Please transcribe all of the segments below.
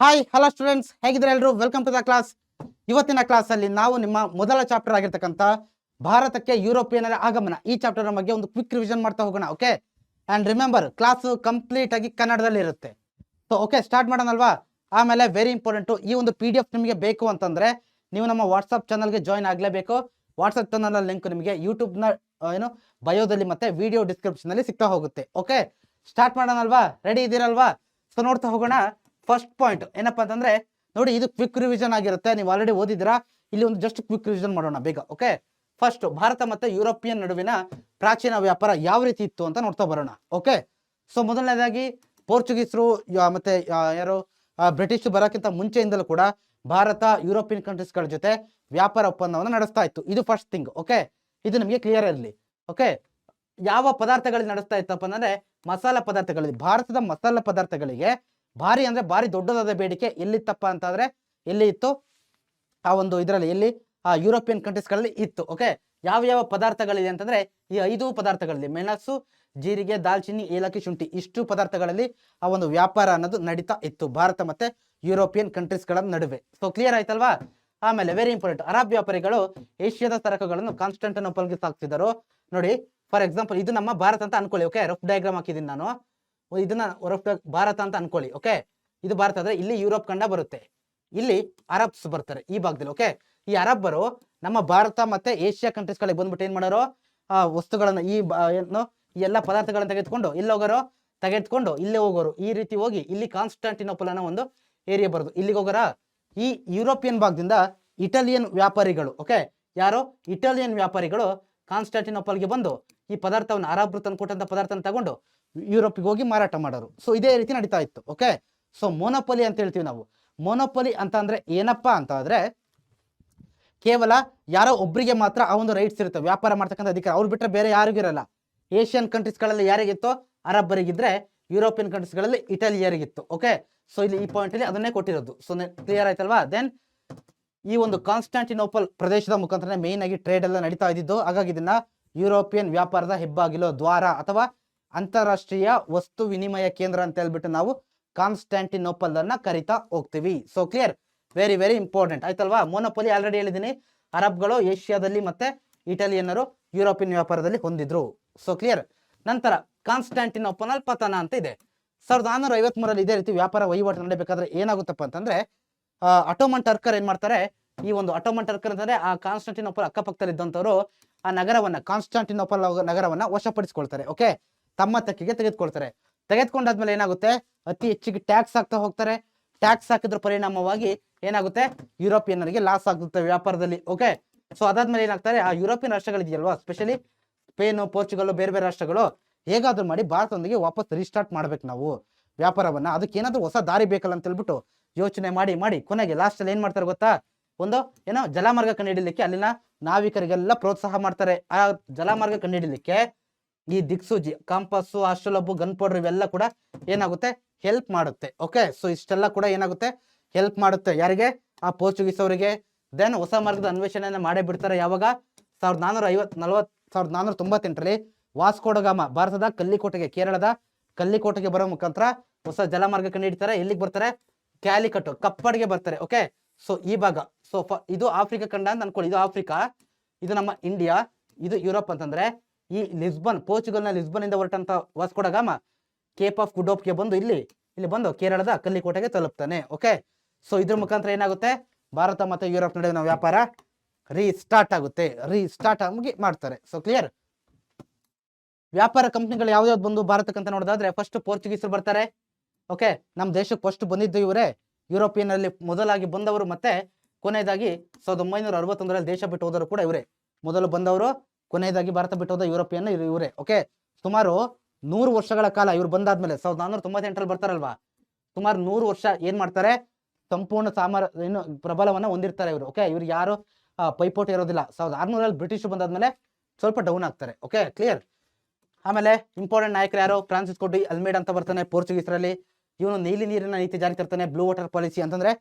Hi hello students ಹೇಗಿದ್ರೆ ಎಲ್ಲರೂ welcome to the class ಇವತ್ತಿನ ಕ್ಲಾಸ್ ಅಲ್ಲಿ ನಾವು ನಿಮ್ಮ ಮೊದಲ ಚಾಪ್ಟರ್ ಆಗಿರ್ತಕ್ಕಂಥ ಭಾರತಕ್ಕೆ ಯುರೋಪಿಯನ್ರ ಆಗಮನ. ಈ ಚಾಪ್ಟರ್ ಬಗ್ಗೆ ಒಂದು ಕ್ವಿಕ್ ರಿವಿಷನ್ ಮಾಡ್ತಾ ಹೋಗೋಣ okay and remember class complete ಆಗಿ ಕನ್ನಡದಲ್ಲಿ ಇರುತ್ತೆ. ಸೊ ಓಕೆ ಸ್ಟಾರ್ಟ್ ಮಾಡೋಣಲ್ವಾ? ಆಮೇಲೆ ವೆರಿ ಇಂಪಾರ್ಟೆಂಟು ಈ ಒಂದು ಪಿ ಡಿ ಎಫ್ ನಿಮಗೆ ಬೇಕು ಅಂತಂದ್ರೆ ನೀವು ನಮ್ಮ ವಾಟ್ಸಪ್ ಚಾನಲ್ಗೆ ಜಾಯ್ನ್ ಆಗಲೇಬೇಕು. ವಾಟ್ಸಪ್ ಚಾನಲ್ ಲಿಂಕ್ ನಿಮಗೆ ಯೂಟ್ಯೂಬ್ನ ಏನು ಬಯೋದಲ್ಲಿ ಮತ್ತೆ ವಿಡಿಯೋ ಡಿಸ್ಕ್ರಿಪ್ಷನ್ ಅಲ್ಲಿ ಸಿಗ್ತಾ ಹೋಗುತ್ತೆ ಓಕೆ ಸ್ಟಾರ್ಟ್ ಮಾಡೋಣಲ್ವಾ? ರೆಡಿ ಇದ್ದೀರಲ್ವಾ ಸೊ ನೋಡ್ತಾ ಹೋಗೋಣ. ಫಸ್ಟ್ ಪಾಯಿಂಟ್ ಏನಪ್ಪಾ ಅಂತಂದ್ರೆ, ನೋಡಿ ಇದು ಕ್ವಿಕ್ ರಿವಿಷನ್ ಆಗಿರುತ್ತೆ, ನೀವು ಆಲ್ರೆಡಿ ಓದಿದಿರಾ ಇಲ್ಲಿ ಒಂದು ಜಸ್ಟ್ ಕ್ವಿಕ್ ರಿವಿಷನ್ ಮಾಡೋಣ ಬೇಗ ಓಕೆ ಫಸ್ಟ್ ಭಾರತ ಮತ್ತೆ ಯುರೋಪಿಯನ್ ನಡುವಿನ ಪ್ರಾಚೀನ ವ್ಯಾಪಾರ ಯಾವ ರೀತಿ ಇತ್ತು ಅಂತ ನೋಡ್ತಾ ಬರೋಣ ಓಕೆ ಸೊ ಮೊದಲನೇದಾಗಿ, ಪೋರ್ಚುಗೀಸರು ಮತ್ತೆ ಯಾರು ಬ್ರಿಟಿಷ್ ಬರೋಕ್ಕಿಂತ ಮುಂಚೆಯಿಂದಲೂ ಕೂಡ ಭಾರತ ಯುರೋಪಿಯನ್ ಕಂಟ್ರೀಸ್ಗಳ ಜೊತೆ ವ್ಯಾಪಾರ ಒಪ್ಪಂದವನ್ನು ನಡೆಸ್ತಾ ಇತ್ತು. ಇದು ಫಸ್ಟ್ ಥಿಂಗ್ ಓಕೆ ಇದು ನಿಮಗೆ ಕ್ಲಿಯರ್ ಇರಲಿ ಓಕೆ ಯಾವ ಪದಾರ್ಥಗಳಲ್ಲಿ ನಡೆಸ್ತಾ ಇತ್ತಪ್ಪ ಅಂದ್ರೆ ಮಸಾಲ ಪದಾರ್ಥಗಳಲ್ಲಿ, ಭಾರತದ ಮಸಾಲ ಪದಾರ್ಥಗಳಿಗೆ ಭಾರಿ ಅಂದ್ರೆ ಭಾರಿ ದೊಡ್ಡದಾದ ಬೇಡಿಕೆ ಎಲ್ಲಿತ್ತಪ್ಪ ಅಂತಂದರೆ ಎಲ್ಲಿ ಇತ್ತು ಆ ಒಂದು ಇದರಲ್ಲಿ, ಎಲ್ಲಿ? ಆ ಯುರೋಪಿಯನ್ ಕಂಟ್ರೀಸ್ಗಳಲ್ಲಿ ಇತ್ತು ಓಕೆ ಯಾವ ಯಾವ ಪದಾರ್ಥಗಳಿದೆ ಅಂತಂದ್ರೆ ಈ ಐದು ಪದಾರ್ಥಗಳಲ್ಲಿ, ಮೆಣಸು, ಜೀರಿಗೆ, ದಾಲ್ಚಿನ್ನಿ, ಏಲಕ್ಕಿ, ಶುಂಠಿ, ಇಷ್ಟು ಪದಾರ್ಥಗಳಲ್ಲಿ ಆ ಒಂದು ವ್ಯಾಪಾರ ಅನ್ನೋದು ನಡೀತಾ ಇತ್ತು, ಭಾರತ ಮತ್ತೆ ಯುರೋಪಿಯನ್ ಕಂಟ್ರೀಸ್ಗಳ ನಡುವೆ. ಸೊ ಕ್ಲಿಯರ್ ಆಯ್ತಲ್ವಾ? ಆಮೇಲೆ ವೆರಿ ಇಂಪಾರ್ಟೆಂಟ್ ಅರಬ್ ವ್ಯಾಪಾರಿಗಳು ಏಷ್ಯಾದ ಸರಕುಗಳನ್ನು ಕಾನ್ಸ್ಟೆಂಟನ್ನು ಸಾಗಿಸಿದರು ನೋಡಿ ಫಾರ್ ಎಕ್ಸಾಂಪಲ್ ಇದು ನಮ್ಮ ಭಾರತ ಅಂತ ಅನ್ಕೊಳ್ಳಿ ಓಕೆ ರಫ್ ಡಯಾಗ್ರಾಮ್ ಹಾಕಿದ್ದೀನಿ ನಾನು. ಇದನ್ನ ರಫ್ ಭಾರತ ಅಂತ ಅನ್ಕೊಳ್ಳಿ ಓಕೆ ಇದು ಭಾರತ ಅಂದ್ರೆ ಇಲ್ಲಿ ಯುರೋಪ್ ಖಂಡ ಬರುತ್ತೆ. ಇಲ್ಲಿ ಅರಬ್ಸ್ ಬರ್ತಾರೆ ಈ ಭಾಗದಲ್ಲಿ ಓಕೆ ಈ ಅರಬ್ಬರು ನಮ್ಮ ಭಾರತ ಮತ್ತೆ ಏಷ್ಯಾ ಕಂಟ್ರೀಸ್ಗಳಿಗೆ ಬಂದ್ಬಿಟ್ಟು ಏನ್ ಮಾಡೋರು? ಆ, ವಸ್ತುಗಳನ್ನ ಈ ಏನು, ಈ ಎಲ್ಲ ಪದಾರ್ಥಗಳನ್ನ ತೆಗೆದುಕೊಂಡು ಇಲ್ಲಿ ಹೋಗೋರು? ತೆಗೆದುಕೊಂಡು ಇಲ್ಲೇ ಹೋಗೋರು. ಈ ರೀತಿ ಹೋಗಿ ಇಲ್ಲಿ ಕಾನ್ಸ್ಟಾಂಟಿನೋಪಲ್ ಅನ್ನೋ ಒಂದು ಏರಿಯಾ ಬರೋದು. ಇಲ್ಲಿಗೆ ಹೋಗೋರ? ಈ ಯುರೋಪಿಯನ್ ಭಾಗದಿಂದ ಇಟಾಲಿಯನ್ ವ್ಯಾಪಾರಿಗಳು ಓಕೆ ಯಾರು? ಇಟಾಲಿಯನ್ ವ್ಯಾಪಾರಿಗಳು ಕಾನ್ಸ್ಟಾಂಟಿನೋಪಲ್ಗೆ ಬಂದು ಈ ಪದಾರ್ಥವನ್ನು ಅರಬ್ರು ತಂದು ಕೊಟ್ಟಂತ ಪದಾರ್ಥನ ತಗೊಂಡು ಯುರೋಪಿಗೆ ಹೋಗಿ ಮಾರಾಟ ಮಾಡೋರು. ಸೊ ಇದೇ ರೀತಿ ನಡೀತಾ ಇತ್ತು. ಓಕೆ ಸೊ ಮೊನೋಪಲಿ ಅಂತ ಹೇಳ್ತೀವಿ ನಾವು. ಮೊನೋಪಲಿ ಅಂತ ಅಂದ್ರೆ ಏನಪ್ಪಾ ಅಂತ ಆದ್ರೆ, ಕೇವಲ ಯಾರೋ ಒಬ್ಬರಿಗೆ ಮಾತ್ರ ಆ ಒಂದು ರೈಟ್ಸ್ ಇರುತ್ತೆ. ವ್ಯಾಪಾರ ಮಾಡ್ತಕ್ಕಂಥ ಅಧಿಕಾರ. ಅವ್ರು ಬಿಟ್ಟರೆ ಬೇರೆ ಯಾರಿಗೂ ಇರಲ್ಲ. ಏಷ್ಯನ್ ಕಂಟ್ರೀಸ್ಗಳಲ್ಲಿ ಯಾರಿಗಿತ್ತು? ಅರಬ್ಬರಿಗಿದ್ರೆ ಯುರೋಪಿಯನ್ ಕಂಟ್ರೀಸ್ಗಳಲ್ಲಿ ಇಟಲಿಯರಿಗಿತ್ತು. ಓಕೆ ಸೊ ಇಲ್ಲಿ ಈ ಪಾಯಿಂಟ್ ಅಲ್ಲಿ ಅದನ್ನೇ ಕೊಟ್ಟಿರೋದು. ಸೊ ಕ್ಲಿಯರ್ ಆಯ್ತಲ್ವಾ? ದೆನ್ ಈ ಒಂದು ಕಾನ್ಸ್ಟಾಂಟಿನೋಪಲ್ ಪ್ರದೇಶದ ಮುಖಾಂತರ ಮೇನ್ ಆಗಿ ಟ್ರೇಡ್ ಎಲ್ಲ ನಡೀತಾ ಇದ್ದಿದ್ದು. ಹಾಗಾಗಿ ಇದನ್ನ ಯುರೋಪಿಯನ್ ವ್ಯಾಪಾರದ ಹೆಬ್ಬಾಗಿಲು, ದ್ವಾರ ಅಥವಾ ಅಂತಾರಾಷ್ಟ್ರೀಯ ವಸ್ತು ವಿನಿಮಯ ಕೇಂದ್ರ ಅಂತ ಹೇಳ್ಬಿಟ್ಟು ನಾವು ಕಾನ್ಸ್ಟಾಂಟಿನೋಪಲ್ ಅನ್ನ ಕರಿತಾ ಹೋಗ್ತೀವಿ. So clear very very important ಆಯ್ತಲ್ವಾ? ಮೋನೋಪೊಲಿ ಆಲ್ರೆಡಿ ಹೇಳಿದ್ದೀನಿ ಅರಬ್ಗಳು, ಏಷ್ಯಾದಲ್ಲಿ ಮತ್ತೆ ಇಟಲಿಯನ್ನರು ಯುರೋಪಿಯನ್ ವ್ಯಾಪಾರದಲ್ಲಿ ಹೊಂದಿದ್ರು. ಸೊ ಕ್ಲಿಯರ್ ನಂತರ ಕಾನ್ಸ್ಟಾಂಟಿನೋಪಲ್ ಪತನ ಅಂತ ಇದೆ. ಸಾವಿರದ ನಾನ್ನೂರ ಐವತ್ಮೂರಲ್ಲಿ ಇದೇ ರೀತಿ ವ್ಯಾಪಾರ ವಹಿವಾಟು ನಡೆಯಬೇಕಾದ್ರೆ ಏನಾಗುತ್ತಪ್ಪ ಅಂತಂದ್ರೆ ಅಟೋಮನ್ ಟರ್ಕರ್ ಏನ್ ಮಾಡ್ತಾರೆ? ಈ ಒಂದು ಅಟೋಮನ್ ಟರ್ಕರ್ ಅಂತಂದ್ರೆ ಆ ಕಾನ್ಸ್ಟಾಂಟಿನೋಪಲ್ ಅಕ್ಕಪಕ್ಕದಲ್ಲಿ ಇದ್ದಂಥವ್ರು ಆ ನಗರವನ್ನ, ಕಾನ್ಸ್ಟಾಂಟಿನೋಪಲ್ ನಗರವನ್ನ ವಶಪಡಿಸಿಕೊಳ್ತಾರೆ. ಓಕೆ ತಮ್ಮ ತಕ್ಕಿಗೆ ತೆಗೆದುಕೊಳ್ತಾರೆ. ತೆಗೆದುಕೊಂಡಾದ್ಮೇಲೆ ಏನಾಗುತ್ತೆ? ಅತಿ ಹೆಚ್ಚಿಗೆ ಟ್ಯಾಕ್ಸ್ ಹಾಕ್ತಾ ಹೋಗ್ತಾರೆ. ಟ್ಯಾಕ್ಸ್ ಹಾಕಿದ್ರ ಪರಿಣಾಮವಾಗಿ ಏನಾಗುತ್ತೆ? ಯುರೋಪಿಯನ್ನರಿಗೆ ಲಾಸ್ ಆಗುತ್ತೆ ವ್ಯಾಪಾರದಲ್ಲಿ ಓಕೆ ಸೊ ಅದಾದ್ಮೇಲೆ ಏನಾಗ್ತಾರೆ? ಆ ಯುರೋಪಿಯನ್ ರಾಷ್ಟ್ರಗಳಿದೆಯಲ್ವಾ? ಸ್ಪೆಷಲಿ ಸ್ಪೇನು ಪೋರ್ಚುಗಲ್ ಬೇರೆ ಬೇರೆ ರಾಷ್ಟ್ರಗಳು. ಹೇಗಾದ್ರೂ ಮಾಡಿ ಭಾರತದೊಂದಿಗೆ ವಾಪಸ್ ರೀಸ್ಟಾರ್ಟ್ ಮಾಡ್ಬೇಕು ನಾವು ವ್ಯಾಪಾರವನ್ನ. ಅದಕ್ಕೆ ಏನಾದ್ರೂ ಹೊಸ ದಾರಿ ಬೇಕಲ್ಲ ಅಂತ ಹೇಳ್ಬಿಟ್ಟು ಯೋಚನೆ ಮಾಡಿ ಮಾಡಿ. ಕೊನೆಗೆ ಲಾಸ್ಟ್ ಅಲ್ಲಿ ಏನ್ ಮಾಡ್ತಾರೆ ಗೊತ್ತಾ? ಒಂದು ಏನೋ ಜಲಮಾರ್ಗ ಕಂಡುಹಿಡಿಲಿಕ್ಕೆ ಅಲ್ಲಿನ ನಾವಿಕರಿಗೆಲ್ಲ ಪ್ರೋತ್ಸಾಹ ಮಾಡ್ತಾರೆ. ಆ ಜಲಮಾರ್ಗ ಕಂಡುಹಿಡಿಲಿಕ್ಕೆ ಈ ದಿಕ್ಸೂಜಿ, ಕಾಂಪಸ್ಸು ಅಷ್ಟಲಬ್ಬು ಗನ್ ಪೌಡರ್ ಇವೆಲ್ಲ ಕೂಡ ಏನಾಗುತ್ತೆ? ಹೆಲ್ಪ್ ಮಾಡುತ್ತೆ. ಓಕೆ ಸೊ ಇಷ್ಟೆಲ್ಲ ಕೂಡ ಏನಾಗುತ್ತೆ? ಹೆಲ್ಪ್ ಮಾಡುತ್ತೆ. ಯಾರಿಗೆ? ಆ ಪೋರ್ಚುಗೀಸ್ ಅವರಿಗೆ. ದೆನ್ ಹೊಸ ಮಾರ್ಗದ ಅನ್ವೇಷಣೆಯನ್ನು ಮಾಡೇ ಬಿಡ್ತಾರೆ ಯಾವಾಗ? ಸಾವಿರದ ನಾನೂರ ಐವತ್ ನಲವತ್ ಸಾವಿರದ ನಾನೂರ ತೊಂಬತ್ತೆಂಟರಲ್ಲಿ ವಾಸ್ಕೋಡಗಾಮ ಭಾರತದ ಕಲ್ಲಿಕೋಟೆಗೆ, ಕೇರಳದ ಕಲ್ಲಿಕೋಟೆಗೆ ಬರೋ ಮುಖಾಂತರ ಹೊಸ ಜಲಮಾರ್ಗ ಕಂಡುಹಿಡಿತಾರೆ ಎಲ್ಲಿಗೆ ಬರ್ತಾರೆ? ಕ್ಯಾಲಿಕಟ್ಟು ಕಪ್ಪಡಿಗೆ ಬರ್ತಾರೆ. ಓಕೆ ಸೊ ಈ ಭಾಗ ಸೊ ಇದು ಆಫ್ರಿಕಾ ಖಂಡ ಅಂತ ಅನ್ಕೊಳ್ಳಿ. ಇದು ಆಫ್ರಿಕಾ, ಇದು ನಮ್ಮ ಇಂಡಿಯಾ ಇದು ಯುರೋಪ್ ಅಂತಂದ್ರೆ ಈ ಲಿಸ್ಬನ್ ಪೋರ್ಚುಗಲ್ನ ಲಿಸ್ಬನ್ ಇಂದ ಹೊರಟಂತ ವಾಸ್ಕೊಡಗಾಮ ಕೇಪ್ ಆಫ್ ಗುಡೋಪ್ಗೆ ಬಂದು ಇಲ್ಲಿ ಇಲ್ಲಿ ಬಂದು ಕೇರಳದ ಕಲ್ಲಿಕೋಟೆಗೆ ತಲುಪ್ತಾನೆ ಓಕೆ? ಸೊ ಇದ್ರ ಮುಖಾಂತರ ಏನಾಗುತ್ತೆ? ಭಾರತ ಮತ್ತೆ ಯುರೋಪ್ ನಡುವಿನ ವ್ಯಾಪಾರ ರೀಸ್ಟಾರ್ಟ್ ಆಗುತ್ತೆ ರೀಸ್ಟಾರ್ಟ್ ಆಗಿ ಮಾಡ್ತಾರೆ. ಸೊ ಕ್ಲಿಯರ್ ವ್ಯಾಪಾರ ಕಂಪ್ನಿಗಳು ಯಾವ್ದಾವ್ದು ಬಂದು ಭಾರತಕ್ಕಂತ ನೋಡೋದಾದ್ರೆ ಫಸ್ಟ್ ಪೋರ್ಚುಗೀಸರು ಬರ್ತಾರೆ ಓಕೆ? ನಮ್ಮ ದೇಶಕ್ಕೆ ಫಸ್ಟ್ ಬಂದಿದ್ದು ಇವರೇ ಯುರೋಪಿಯನ್ ಅಲ್ಲಿ ಮೊದಲಾಗಿ ಬಂದವರು ಮತ್ತೆ ಕೊನೆಯದಾಗಿ ಸಾವಿರದ ಒಂಬೈನೂರ ಅರವತ್ತೊಂದರಲ್ಲಿ ದೇಶ ಬಿಟ್ಟು ಹೋದವರು ಕೂಡ ಇವರೇ. ಮೊದಲು ಬಂದವರು ಕೊನೆಯದಾಗಿ ಭಾರತ ಬಿಟ್ಟು ಹೋದ ಯುರೋಪಿಯನ್ ಇವರೇ ಓಕೆ ಸುಮಾರು ನೂರು ವರ್ಷಗಳ ಕಾಲ ಇವ್ರು ಬಂದಾದ್ಮೇಲೆ ಸಾವಿರದ ನಾನ್ನೂರ ತೊಂಬತ್ತೆಂಟರಲ್ಲಿ ಬರ್ತಾರಲ್ವಾ? ಸುಮಾರು ನೂರು ವರ್ಷ ಏನ್ ಮಾಡ್ತಾರೆ? ಸಂಪೂರ್ಣ ಸಾಮರ ಏನು ಪ್ರಬಲವನ್ನ ಹೊಂದಿರ್ತಾರೆ ಇವರು ಓಕೆ ಇವ್ರು ಯಾರು ಪೈಪೋಟಿ ಇರೋದಿಲ್ಲ. ಸಾವಿರದ ಆರ್ನೂರಲ್ಲಿ ಬ್ರಿಟಿಷ್ ಬಂದಾದ್ಮೇಲೆ ಸ್ವಲ್ಪ ಡೌನ್ ಆಗ್ತಾರೆ ಓಕೆ ಕ್ಲಿಯರ್ ಆಮೇಲೆ ಇಂಪಾರ್ಟೆಂಟ್ ನಾಯಕರು ಯಾರು? ಫ್ರಾನ್ಸಿಸ್ ಕೊಡಿ ಅಲ್ಮೇಡ್ ಅಂತ ಬರ್ತಾನೆ, ಪೋರ್ಚುಗೀಸರಲ್ಲಿ. ಇವನು ನೀಲಿ ನೀರಿನ ನೀತಿ ಜಾರಿ ತರ್ತಾನೆ ಬ್ಲೂ ವಾಟರ್ ಪಾಲಿಸಿ ಅಂತಂದ್ರೆ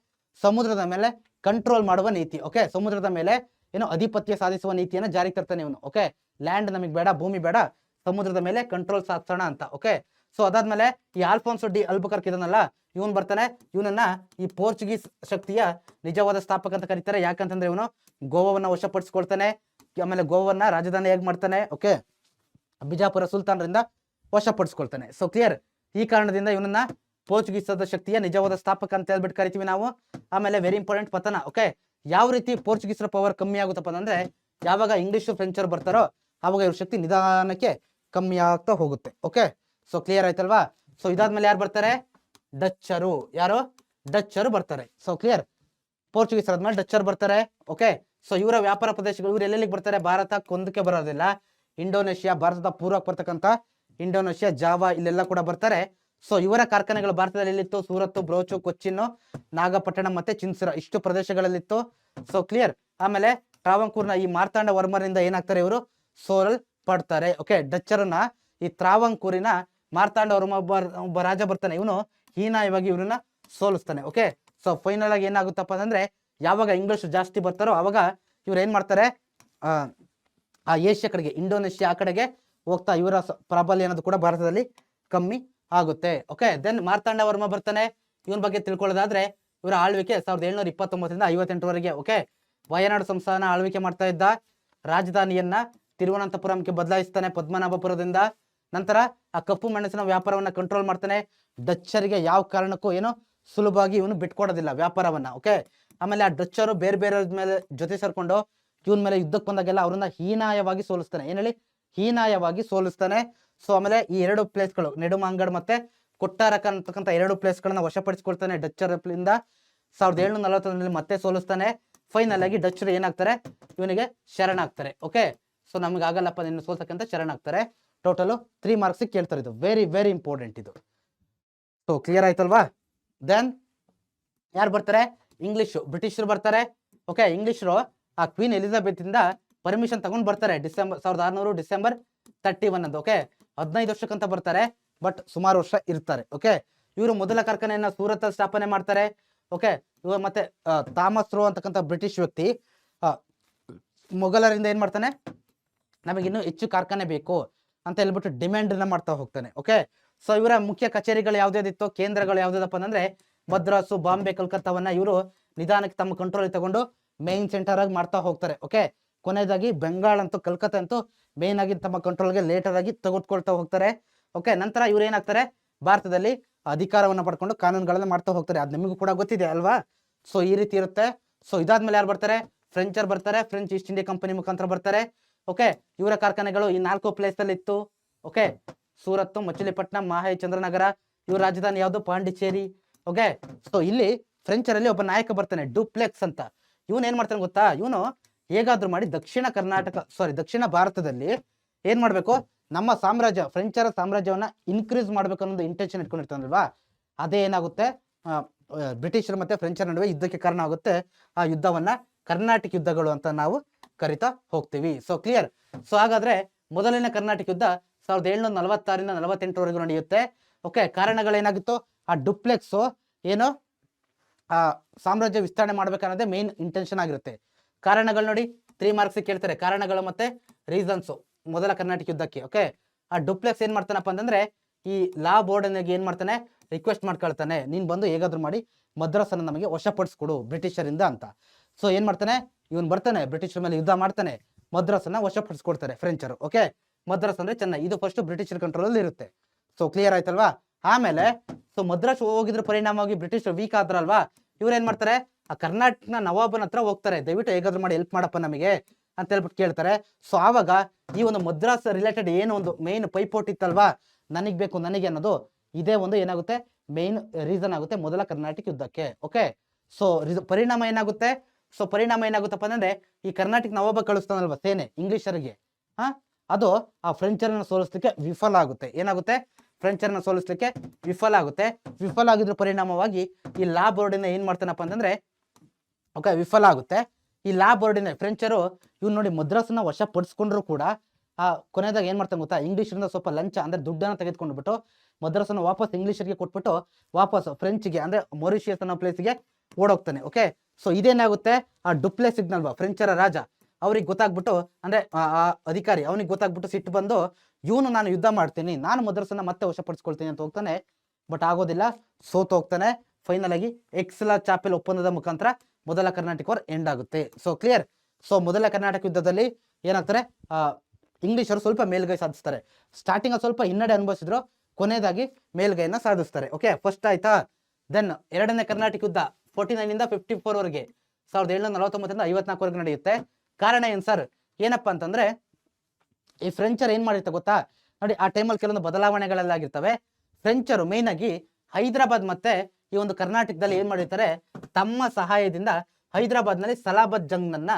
ಸಮುದ್ರದ ಮೇಲೆ ಕಂಟ್ರೋಲ್ ಮಾಡುವ ನೀತಿ ಓಕೆ ಸಮುದ್ರದ ಮೇಲೆ ಏನೋ ಅಧಿಪತ್ಯ ಸಾಧಿಸುವ ನೀತಿಯನ್ನು ಜಾರಿಗೆ ತರ್ತಾನೆ ಇವನು ಓಕೆ ಲ್ಯಾಂಡ್ ನಮಗೆ ಬೇಡ, ಭೂಮಿ ಬೇಡ, ಸಮುದ್ರದ ಮೇಲೆ ಕಂಟ್ರೋಲ್ ಸಾಧಿಸೋಣ ಅಂತ ಓಕೆ ಸೊ ಅದಾದ್ಮೇಲೆ ಈ ಆಲ್ಫೋನ್ಸೋ ಡಿ ಅಲ್ಬಕರ್ಕ್ ಇದನ್ನಲ್ಲ, ಇವನ್ ಬರ್ತಾನೆ, ಇವನನ್ನ ಈ ಪೋರ್ಚುಗೀಸ್ ಶಕ್ತಿಯ ನಿಜವಾದ ಸ್ಥಾಪಕ ಅಂತ ಕರೀತಾರೆ. ಯಾಕಂತಂದ್ರೆ ಇವನು ಗೋವಾವನ್ನ ವಶಪಡಿಸ್ಕೊಳ್ತಾನೆ, ಆಮೇಲೆ ಗೋವನ್ನ ರಾಜಧಾನಿ ಹೇಗ್ ಮಾಡ್ತಾನೆ ಓಕೆ ಬಿಜಾಪುರ ಸುಲ್ತಾನರಿಂದ ವಶಪಡಿಸ್ಕೊಳ್ತಾನೆ. ಸೊ ಕ್ಲಿಯರ್ ಈ ಕಾರಣದಿಂದ ಇವನನ್ನ ಪೋರ್ಚುಗೀಸದ ಶಕ್ತಿಯ ನಿಜವಾದ ಸ್ಥಾಪಕ ಅಂತ ಹೇಳ್ಬಿಟ್ಟು ಕರಿತೀವಿ ನಾವು. ಆಮೇಲೆ ವೆರಿ ಇಂಪಾರ್ಟೆಂಟ್ ಪತನ ಓಕೆ ಯಾವ ರೀತಿ ಪೋರ್ಚುಗೀಸರ ಪವರ್ ಕಮ್ಮಿ ಆಗುತ್ತಪ್ಪ ಅಂದ್ರೆ ಯಾವಾಗ ಇಂಗ್ಲಿಷ್ ಫ್ರೆಂಚರ್ ಬರ್ತಾರೋ ಅವಾಗ ಇವ್ರ ಶಕ್ತಿ ನಿಧಾನಕ್ಕೆ ಕಮ್ಮಿ ಆಗ್ತಾ ಹೋಗುತ್ತೆ. ಓಕೆ ಸೊ ಕ್ಲಿಯರ್ ಆಯ್ತಲ್ವಾ? ಸೊ ಇದಾದ್ಮೇಲೆ ಯಾರು ಬರ್ತಾರೆ? ಡಚ್ಚರು. ಯಾರು? ಡಚ್ಚರು ಬರ್ತಾರೆ. ಸೊ ಕ್ಲಿಯರ್ ಪೋರ್ಚುಗೀಸ್ ಆದ್ಮೇಲೆ ಡಚ್ಚರ್ ಬರ್ತಾರೆ. ಓಕೆ ಸೊ ಇವರ ವ್ಯಾಪಾರ ಪ್ರದೇಶಗಳು, ಇವ್ರು ಎಲ್ಲೆಲ್ಲಿಗೆ ಬರ್ತಾರೆ? ಭಾರತ ಕೊಂದಕ್ಕೆ ಬರೋದಿಲ್ಲ. ಇಂಡೋನೇಷ್ಯಾ, ಭಾರತದ ಪೂರ್ವಕ್ಕೆ ಬರ್ತಕ್ಕಂಥ ಇಂಡೋನೇಷ್ಯಾ, ಜಾವಾ, ಇಲ್ಲೆಲ್ಲ ಕೂಡ ಬರ್ತಾರೆ. ಸೊ ಇವರ ಕಾರ್ಖಾನೆಗಳು ಭಾರತದಲ್ಲಿ ಎಲ್ಲಿತ್ತು ಸೂರತ್ ಬ್ರೋಚು ಕೊಚ್ಚಿನ್ ನಾಗಪಟ್ಟಣ ಮತ್ತೆ ಚಿನ್ಸುರ. ಇಷ್ಟು ಪ್ರದೇಶಗಳಲ್ಲಿತ್ತು. ಸೊ ಕ್ಲಿಯರ್ ಆಮೇಲೆ ಟ್ರಾವಂಕೂರ್ನ ಈ ಮಾರ್ತಾಂಡ ವರ್ಮರಿಂದ ಏನಾಗ್ತಾರೆ ಇವರು? ಸೋಲಲ್ ಪಡ್ತಾರೆ ಓಕೆ ಡಚ್ಚರನ್ನ ಈ ತ್ರಾವಂಕೂರಿನ ಮಾರ್ತಾಂಡ ವರ್ಮ ಒಬ್ಬ ರಾಜ ಬರ್ತಾನೆ. ಇವನು ಹೀನಾಯವಾಗಿ ಇವ್ರನ್ನ ಸೋಲಿಸ್ತಾನೆ. ಓಕೆ ಸೊ ಫೈನಲ್ ಆಗಿ ಏನಾಗುತ್ತಪ್ಪ ಅಂದ್ರೆ ಯಾವಾಗ ಇಂಗ್ಲಿಷ್ ಜಾಸ್ತಿ ಬರ್ತಾರೋ ಅವಾಗ ಇವ್ರು ಏನ್ ಮಾಡ್ತಾರೆ? ಆ, ಏಷ್ಯಾ ಕಡೆಗೆ ಇಂಡೋನೇಷ್ಯಾ ಆ ಕಡೆಗೆ ಹೋಗ್ತಾ ಇವರ ಪ್ರಾಬಲ್ಯ ಅನ್ನೋದು ಕೂಡ ಭಾರತದಲ್ಲಿ ಕಮ್ಮಿ ಆಗುತ್ತೆ. ಓಕೆ ದೆನ್ ಮಾರ್ತಾಂಡ ವರ್ಮ ಬರ್ತಾನೆ. ಇವನ್ ಬಗ್ಗೆ ತಿಳ್ಕೊಳ್ಳೋದಾದ್ರೆ, ಇವರ ಆಳ್ವಿಕೆ ಸಾವಿರದ ಏಳ್ನೂರ ಇಪ್ಪತ್ತೊಂಬತ್ತರಿಂದ ಐವತ್ತೆಂಟುವರೆಗೆ ಓಕೆ ವಯನಾಡು ಸಂಸ್ಥಾನ ಆಳ್ವಿಕೆ ಮಾಡ್ತಾ ಇದ್ದ. ರಾಜಧಾನಿಯನ್ನ ತಿರುವನಂತಪುರಂಗೆ ಬದಲಾಯಿಸ್ತಾನೆ ಪದ್ಮನಾಭಪುರದಿಂದ. ನಂತರ ಆ ಕಪ್ಪು ಮೆಣಸಿನ ವ್ಯಾಪಾರವನ್ನ ಕಂಟ್ರೋಲ್ ಮಾಡ್ತಾನೆ. ಡಚ್ಚರಿಗೆ ಯಾವ ಕಾರಣಕ್ಕೂ ಏನು ಸುಲಭವಾಗಿ ಇವನು ಬಿಟ್ಕೊಡೋದಿಲ್ಲ ವ್ಯಾಪಾರವನ್ನ ಓಕೆ ಆಮೇಲೆ ಆ ಡಚ್ಚರು ಬೇರೆ ಬೇರೆ ಮೇಲೆ ಜೊತೆ ಸೇರ್ಕೊಂಡು, ಇವನ್ ಮೇಲೆ ಯುದ್ಧಕ್ಕೆ ಬಂದಾಗೆಲ್ಲ ಅವ್ರನ್ನ ಹೀನಾಯವಾಗಿ ಸೋಲಿಸ್ತಾನೆ. ಏನೇಳಿ ಹೀನಾಯವಾಗಿ ಸೋಲಿಸ್ತಾನೆ. ಸೊ ಆಮೇಲೆ ಈ ಎರಡು ಪ್ಲೇಸ್ಗಳು ನೆಡುಮಾಂಗಡ್ ಮತ್ತೆ ಕೊಟ್ಟಾರಕ ಅಂತಕ್ಕಂಥ ಎರಡು ಪ್ಲೇಸ್ಗಳನ್ನ ವಶಪಡಿಸಿಕೊಳ್ತಾನೆ ಡಚ್ಚರ್ ಇಂದ ಸಾವಿರದ ಏಳ್ನೂರ ನಲವತ್ತೊಂದರಲ್ಲಿ ಮತ್ತೆ ಸೋಲಿಸ್ತಾನೆ. ಫೈನಲ್ ಆಗಿ ಡಚ್ಚರು ಏನಾಗ್ತಾರೆ? ಇವನಿಗೆ ಶರಣಾಗ್ತಾರೆ ಓಕೆ ಸೊ ನಮ್ಗೆ ಆಗಲ್ಲಪ್ಪ ನಿನ್ನ ಸೋಲ್ಸಕ್ಕಂತ ಶರಣಾಗ್ತಾರೆ. ಟೋಟಲು ತ್ರೀ ಮಾರ್ಕ್ಸ್ ಕೇಳ್ತಾರೆ ಇದು. ವೆರಿ ವೆರಿ ಇಂಪಾರ್ಟೆಂಟ್ ಇದು. ಸೊ ಕ್ಲಿಯರ್ ಆಯ್ತಲ್ವಾ? ದೆನ್ ಯಾರು ಬರ್ತಾರೆ? ಇಂಗ್ಲಿಷ್ ಬ್ರಿಟಿಷರು ಬರ್ತಾರೆ ಓಕೆ ಇಂಗ್ಲಿಷರು ಆ ಕ್ವೀನ್ ಎಲಿಜಬೆತ್ ಇಂದ ಪರ್ಮಿಷನ್ ತಗೊಂಡು ಬರ್ತಾರೆ. ಡಿಸೆಂಬರ್ ಸಾವಿರದ ಆರ್ನೂರು ಡಿಸೆಂಬರ್ ತರ್ಟಿ ಒನ್ ಅಂತ ಓಕೆ ಹದಿನೈದು ವರ್ಷಕ್ಕಂತ ಬರ್ತಾರೆ, ಬಟ್ ಸುಮಾರು ವರ್ಷ ಇರ್ತಾರೆ ಓಕೆ ಇವರು ಮೊದಲ ಕಾರ್ಖಾನೆಯನ್ನ ಸೂರತ್ ಸ್ಥಾಪನೆ ಮಾಡ್ತಾರೆ ಓಕೆ ಇವರು ಮತ್ತೆ ಥಾಮಸ್ ರೋ ಅಂತಕ್ಕಂಥ ಬ್ರಿಟಿಷ್ ವ್ಯಕ್ತಿ ಮೊಘಲರಿಂದ ಏನ್ ಮಾಡ್ತಾನೆ? ನಮಗಿನ್ನೂ ಹೆಚ್ಚು ಕಾರ್ಖಾನೆ ಬೇಕು ಅಂತ ಹೇಳ್ಬಿಟ್ಟು ಡಿಮ್ಯಾಂಡ್ ಅನ್ನ ಮಾಡ್ತಾ ಹೋಗ್ತಾನೆ ಓಕೆ ಸೊ ಇವರ ಮುಖ್ಯ ಕಚೇರಿಗಳು ಯಾವ್ದಾದಿತ್ತು ಕೇಂದ್ರಗಳು ಯಾವ್ದಾದಪ್ಪ ಅಂದ್ರೆ ಮದ್ರಾಸು ಬಾಂಬೆ, ಕಲ್ಕತ್ತಾವನ್ನ ಇವರು ನಿಧಾನಕ್ಕೆ ತಮ್ಮ ಕಂಟ್ರೋಲ್ ತಗೊಂಡು ಮೇನ್ ಸೆಂಟರ್ ಆಗಿ ಮಾಡ್ತಾ ಹೋಗ್ತಾರೆ ಓಕೆ ಕೊನೆಯದಾಗಿ ಬೆಂಗಾಲ್ ಅಂತೂ ಕಲ್ಕತ್ತಾ ಅಂತೂ ಮೇನ್ ಆಗಿ ತಮ್ಮ ಕಂಟ್ರೋಲ್ಗೆ ಲೇಟರ್ ಆಗಿ ತೆಗೆದುಕೊಳ್ತಾ ಹೋಗ್ತಾರೆ. ಓಕೆ ನಂತರ ಇವ್ರು ಏನಾಗ್ತಾರೆ? ಭಾರತದಲ್ಲಿ ಅಧಿಕಾರವನ್ನು ಪಡ್ಕೊಂಡು ಕಾನೂನುಗಳನ್ನ ಮಾಡ್ತಾ ಹೋಗ್ತಾರೆ. ಅದು ನಿಮಗೂ ಕೂಡ ಗೊತ್ತಿದೆ ಅಲ್ವಾ? ಸೊ ಈ ರೀತಿ ಇರುತ್ತೆ. ಸೊ ಇದಾದ್ಮೇಲೆ ಯಾರು ಬರ್ತಾರೆ? ಫ್ರೆಂಚರ್ ಬರ್ತಾರೆ. ಫ್ರೆಂಚ್ ಈಸ್ಟ್ ಇಂಡಿಯಾ ಕಂಪನಿ ಮುಖಾಂತರ ಬರ್ತಾರೆ. ಓಕೆ ಇವರ ಕಾರ್ಖಾನೆಗಳು ಈ ನಾಲ್ಕು ಪ್ಲೇಸ್ ಅಲ್ಲಿ ಇತ್ತು. ಓಕೆ ಸೂರತ್ತು, ಮಚಿಲಿಪಟ್ನಂ, ಮಾಹೆ, ಚಂದ್ರನಗರ, ಇವ್ರ ರಾಜಧಾನಿ ಯಾವುದು? ಪಾಂಡಿಚೇರಿ. ಓಕೆ ಸೊ ಇಲ್ಲಿ ಫ್ರೆಂಚರಲ್ಲಿ ಒಬ್ಬ ನಾಯಕ ಬರ್ತಾನೆ ಡೂಪ್ಲೆಕ್ಸ್ ಅಂತ. ಇವನು ಏನ್ ಮಾಡ್ತಾನೆ ಗೊತ್ತಾ? ಇವನು ಹೇಗಾದ್ರೂ ಮಾಡಿ ದಕ್ಷಿಣ ಕರ್ನಾಟಕ ಸಾರಿ ದಕ್ಷಿಣ ಭಾರತದಲ್ಲಿ ಏನ್ ಮಾಡ್ಬೇಕು? ನಮ್ಮ ಸಾಮ್ರಾಜ್ಯ ಫ್ರೆಂಚರ ಸಾಮ್ರಾಜ್ಯವನ್ನ ಇನ್ಕ್ರೀಸ್ ಮಾಡ್ಬೇಕು ಅನ್ನೋದು ಇಂಟೆನ್ಷನ್ ಇಟ್ಕೊಂಡಿರ್ತಾನಲ್ವಾ ಅದೇ ಏನಾಗುತ್ತೆ? ಬ್ರಿಟಿಷರು ಮತ್ತೆ ಫ್ರೆಂಚರ ನಡುವೆ ಯುದ್ಧಕ್ಕೆ ಕಾರಣ ಆಗುತ್ತೆ. ಆ ಯುದ್ಧವನ್ನ ಕರ್ನಾಟಕ ಯುದ್ಧಗಳು ಅಂತ ನಾವು ಕರಿತಾ ಹೋಗ್ತೀವಿ. ಸೊ ಕ್ಲಿಯರ್ ಸೊ ಹಾಗಾದ್ರೆ ಮೊದಲನೇ ಕರ್ನಾಟಕ ಯುದ್ಧ ಸಾವಿರದ ಏಳ್ನೂರ ನಲವತ್ತಾರಿಂದ ನಲವತ್ತೆಂಟರವರೆಗೂ ನಡೆಯುತ್ತೆ. ಓಕೆ ಕಾರಣಗಳೇನಾಗಿತ್ತು? ಆ ಡುಪ್ಲೆಕ್ಸ್ ಏನು? ಆ, ಸಾಮ್ರಾಜ್ಯ ವಿಸ್ತರಣೆ ಮಾಡ್ಬೇಕನ್ನೋದೇ ಮೇನ್ ಇಂಟೆನ್ಷನ್ ಆಗಿರುತ್ತೆ. ಕಾರಣಗಳು ನೋಡಿ ತ್ರೀ ಮಾರ್ಕ್ಸ್ ಕೇಳ್ತಾರೆ. ಕಾರಣಗಳು ಮತ್ತೆ ರೀಸನ್ಸ್ ಮೊದಲ ಕರ್ನಾಟಕ ಯುದ್ಧಕ್ಕೆ ಓಕೆ ಆ ಡುಪ್ಲೆಕ್ಸ್ ಏನ್ ಮಾಡ್ತಾನಪ್ಪ ಅಂತಂದ್ರೆ, ಈ ಲಾ ಬೋರ್ಡ್ ಏನ್ ಮಾಡ್ತಾನೆ? ರಿಕ್ವೆಸ್ಟ್ ಮಾಡ್ಕೊಳ್ತಾನೆ. ನೀನ್ ಬಂದು ಹೇಗಾದ್ರೂ ಮಾಡಿ, ಮದ್ರಾಸನ್ನ ನಮಗೆ ವಶಪಡಿಸ್ಕೊಡು ಬ್ರಿಟಿಷರಿಂದ ಅಂತ. ಸೊ ಏನ್ ಮಾಡ್ತಾನೆ? ಇವನ್ ಬರ್ತಾನೆ ಬ್ರಿಟಿಷರ ಮೇಲೆ ಯುದ್ಧ ಮಾಡ್ತಾನೆ. ಮದ್ರಾಸನ್ನ ವಶಪಡಿಸ್ಕೊಡ್ತಾರೆ ಫ್ರೆಂಚರು ಓಕೆ ಮದ್ರಾಸ್ ಅಂದ್ರೆ ಚೆನ್ನೈ. ಇದು ಫಸ್ಟ್ ಬ್ರಿಟಿಷರ್ ಕಂಟ್ರೋಲ್ ಅಲ್ಲಿ ಇರುತ್ತೆ. ಸೊ ಕ್ಲಿಯರ್ ಆಯ್ತಲ್ವಾ? ಆಮೇಲೆ ಸೊ ಮದ್ರಾಸ್ ಹೋಗಿದ್ರ ಪರಿಣಾಮವಾಗಿ ಬ್ರಿಟಿಷರು ವೀಕ್ ಆದ್ರಲ್ವಾ? ಇವ್ರು ಏನ್ ಮಾಡ್ತಾರೆ? ಆ ಕರ್ನಾಟಕನ ನವಾಬನ ಹತ್ರ ಹೋಗ್ತಾರೆ. ದಯವಿಟ್ಟು ಹೇಗಾದ್ರೂ ಮಾಡಿ ಹೆಲ್ಪ್ ಮಾಡಪ್ಪ ನಮಗೆ ಅಂತ ಹೇಳ್ಬಿಟ್ಟು ಕೇಳ್ತಾರೆ. ಸೊ ಆವಾಗ ಈ ಒಂದು ಮದ್ರಾಸ್ ರಿಲೇಟೆಡ್ ಏನು ಒಂದು ಮೇನ್ ಪೈಪೋಟ್ ಇತ್ತಲ್ವಾ? ನನಗೆ ಬೇಕು, ನನಗೆ ಅನ್ನೋದು ಇದೇ ಒಂದು ಏನಾಗುತ್ತೆ? ಮೇನ್ ರೀಸನ್ ಆಗುತ್ತೆ ಮೊದಲ ಕರ್ನಾಟಕ ಯುದ್ಧಕ್ಕೆ. ಓಕೆ ಸೊ ಪರಿಣಾಮ ಏನಾಗುತ್ತೆ? ಸೊ ಪರಿಣಾಮ ಏನಾಗುತ್ತಪ್ಪ ಅಂದ್ರೆ ಈ ಕರ್ನಾಟಕ ನವಾಬ ಕಳಿಸ್ತಾನಲ್ವಾ ಸೇನೆ, ಇಂಗ್ಲಿಷರಿಗೆ. ಹಾ? ಅದು ಆ ಫ್ರೆಂಚರನ್ನ ಸೋಲಿಸ್ಲಿಕ್ಕೆ ವಿಫಲ ಆಗುತ್ತೆ. ಏನಾಗುತ್ತೆ? ಫ್ರೆಂಚರನ್ನ ಸೋಲಿಸ್ಲಿಕ್ಕೆ ವಿಫಲ ಆಗುತ್ತೆ. ವಿಫಲ ಆಗಿದ್ರ ಪರಿಣಾಮವಾಗಿ ಈ ಲಾ ಬೋರ್ಡಿನ ಏನ್ ಮಾಡ್ತಾನಪ್ಪ ಅಂತಂದ್ರೆ ಓಕೆ ವಿಫಲ ಆಗುತ್ತೆ. ಈ ಲಾ ಬೋರ್ಡಿನ ಫ್ರೆಂಚರು ಇವ್ನು ನೋಡಿ ಮದ್ರಾಸನ್ನ ವಶಪಡಿಸ್ಕೊಂಡ್ರು ಕೂಡ, ಆ ಕೊನೆದಾಗ ಏನು ಮಾಡ್ತಾನೆ ಗೊತ್ತಾ? ಇಂಗ್ಲೀಷರಿಂದ ಸ್ವಲ್ಪ ಲಂಚ ಅಂದ್ರೆ ದುಡ್ಡನ್ನ ತೆಗೆದುಕೊಂಡ್ಬಿಟ್ಟು ಮದ್ರಾಸನ್ನ ವಾಪಸ್ ಇಂಗ್ಲೀಷರಿಗೆ ಕೊಟ್ಬಿಟ್ಟು ವಾಪಸ್ ಫ್ರೆಂಚ್ಗೆ ಅಂದ್ರೆ ಮೊರಿಷಿಯಸ್ ಅನ್ನೋ ಪ್ಲೇಸ್ಗೆ ಓಡೋಗ್ತಾನೆ ಓಕೆ ಸೊ ಇದೇನಾಗುತ್ತೆ? ಆ ಡುಪ್ಲೆ ಸಿಗ್ನಲ್ವಾ ಫ್ರೆಂಚರ ರಾಜ. ಅವ್ರಿಗೆ ಗೊತ್ತಾಗ್ಬಿಟ್ಟು, ಅಂದ್ರೆ, ಆ ಅಧಿಕಾರಿ, ಅವನಿಗೆ ಗೊತ್ತಾಗ್ಬಿಟ್ಟು ಸಿಟ್ಟು ಬಂದು, ಇವನು ನಾನು ಯುದ್ಧ ಮಾಡ್ತೀನಿ, ನಾನು ಮದ್ರಸನ್ನ ಮತ್ತೆ ವಶಪಡಿಸ್ಕೊಳ್ತೀನಿ ಅಂತ ಹೋಗ್ತಾನೆ. ಬಟ್ ಆಗೋದಿಲ್ಲ, ಸೋತ್ ಹೋಗ್ತಾನೆ. ಫೈನಲ್ ಆಗಿ ಎಕ್ಸಲಾ ಚಾಪೆಲ್ ಒಪ್ಪಂದದ ಮುಖಾಂತರ ಮೊದಲ ಕರ್ನಾಟಕ ವಾರ್ ಎಂಡ್ ಆಗುತ್ತೆ. ಸೊ ಕ್ಲಿಯರ್ ಸೊ ಮೊದಲ ಕರ್ನಾಟಕ ಯುದ್ಧದಲ್ಲಿ ಏನಾಗ್ತಾರೆ? ಇಂಗ್ಲಿಷರು ಸ್ವಲ್ಪ ಮೇಲ್ಗೈ ಸಾಧಿಸ್ತಾರೆ. ಸ್ಟಾರ್ಟಿಂಗ್ ಸ್ವಲ್ಪ ಹಿನ್ನಡೆ ಅನುಭವಿಸಿದ್ರು, ಕೊನೆಯದಾಗಿ ಮೇಲ್ಗೈನ ಸಾಧಿಸ್ತಾರೆ. ಓಕೆ ಫಸ್ಟ್ ಆಯ್ತಾ? ದೆನ್ ಎರಡನೇ ಕರ್ನಾಟಕ ಯುದ್ಧ ಫೋರ್ಟಿ ನೈನಿಂದ ಫಿಫ್ಟಿ ಫೋರ್ ವರೆಗೆ, ಸಾವಿರದ ಏಳ್ನೂರ ನಲವತ್ತೊಂಬತ್ತರಿಂದ ಐವತ್ನಾಲ್ಕವರೆಗೆ ನಡೆಯುತ್ತೆ. ಕಾರಣ ಏನು ಸರ್ ಏನಪ್ಪಾ ಅಂತಂದ್ರೆ, ಈ ಫ್ರೆಂಚರ್ ಏನ್ ಮಾಡಿರ್ತ ಗೊತ್ತಾ? ನೋಡಿ, ಆ ಟೈಮಲ್ಲಿ ಕೆಲವೊಂದು ಬದಲಾವಣೆಗಳೆಲ್ಲ ಆಗಿರ್ತವೆ. ಫ್ರೆಂಚರು ಮೇನ್ ಆಗಿ ಹೈದರಾಬಾದ್ ಮತ್ತೆ ಈ ಒಂದು ಕರ್ನಾಟಕದಲ್ಲಿ ಏನ್ ಮಾಡಿರ್ತಾರೆ? ತಮ್ಮ ಸಹಾಯದಿಂದ ಹೈದರಾಬಾದ್ನಲ್ಲಿ ಸಲಾಬತ್ ಜಂಗ್ನನ್ನ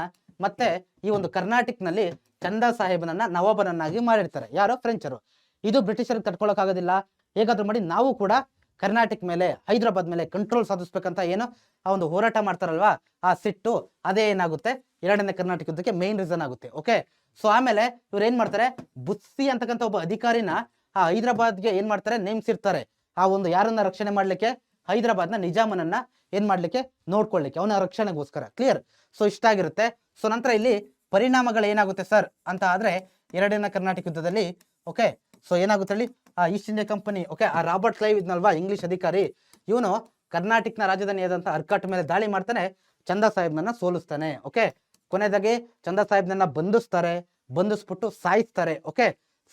ಮತ್ತೆ ಈ ಒಂದು ಕರ್ನಾಟಕನಲ್ಲಿ ಚಂದಾ ಸಾಹೇಬನನ್ನ ನವಾಬನನ್ನಾಗಿ ಮಾಡಿರ್ತಾರೆ. ಯಾರೋ? ಫ್ರೆಂಚರು. ಇದು ಬ್ರಿಟಿಷರಿಗೆ ತಡ್ಕೊಳಕ್ಕಾಗೋದಿಲ್ಲ. ಹೇಗಾದ್ರೂ ಮಾಡಿ ನಾವು ಕೂಡ ಕರ್ನಾಟಕ ಮೇಲೆ, ಹೈದರಾಬಾದ್ ಮೇಲೆ ಕಂಟ್ರೋಲ್ ಸಾಧಿಸ್ಬೇಕಂತ ಏನು ಆ ಒಂದು ಹೋರಾಟ ಮಾಡ್ತಾರಲ್ವಾ? ಆ ಸಿಟ್ಟು, ಅದೇ ಏನಾಗುತ್ತೆ? ಎರಡನೇ ಕರ್ನಾಟಕ ಯುದ್ಧಕ್ಕೆ ಮೇನ್ ರೀಸನ್ ಆಗುತ್ತೆ. ಓಕೆ ಸೊ ಆಮೇಲೆ ಇವ್ರು ಏನ್ ಮಾಡ್ತಾರೆ? ಬುತ್ಸಿ ಅಂತಕ್ಕಂಥ ಒಬ್ಬ ಅಧಿಕಾರಿನ ಆ ಹೈದರಾಬಾದ್ಗೆ ಏನ್ ಮಾಡ್ತಾರೆ? ನೇಮಿಸಿರ್ತಾರೆ. ಆ ಒಂದು ಯಾರನ್ನ ರಕ್ಷಣೆ ಮಾಡ್ಲಿಕ್ಕೆ? ಹೈದರಾಬಾದ್ನ ನಿಜಾಮನನ್ನ ಏನ್ ಮಾಡ್ಲಿಕ್ಕೆ? ನೋಡ್ಕೊಳ್ಲಿಕ್ಕೆ ಅವನ ರಕ್ಷಣೆಗೋಸ್ಕರ. ಕ್ಲಿಯರ್ ಸೊ ಇಷ್ಟ ಆಗಿರುತ್ತೆ. ಸೊ ನಂತರ ಇಲ್ಲಿ ಪರಿಣಾಮಗಳು ಏನಾಗುತ್ತೆ ಸರ್ ಅಂತ ಆದ್ರೆ ಎರಡನೇ ಕರ್ನಾಟಕ ಯುದ್ಧದಲ್ಲಿ ಓಕೆ ಸೊ ಏನಾಗುತ್ತೆ ಹೇಳಿ? ಆ ಈಸ್ಟ್ ಇಂಡಿಯಾ ಕಂಪನಿ ಓಕೆ ಆ ರಾಬರ್ಟ್ ಕ್ಲೈವ್ ಇದ್ನಲ್ವಾ ಇಂಗ್ಲಿಷ್ ಅಧಿಕಾರಿ? ಇವನು ಕರ್ನಾಟಕನ ರಾಜಧಾನಿಯಾದಂಥ ಅರ್ಕಾಟ್ ಮೇಲೆ ದಾಳಿ ಮಾಡ್ತಾನೆ, ಚಂದಾ ಸಾಹೇಬ್ನನ್ನ ಸೋಲಿಸ್ತಾನೆ ಓಕೆ ಕೊನೆಯದಾಗಿ ಚಂದಾ ಸಾಹೇಬ್ನನ್ನ ಬಂಧಿಸ್ತಾರೆ, ಬಂಧಿಸ್ಬಿಟ್ಟು ಸಾಯಿಸ್ತಾರೆ ಓಕೆ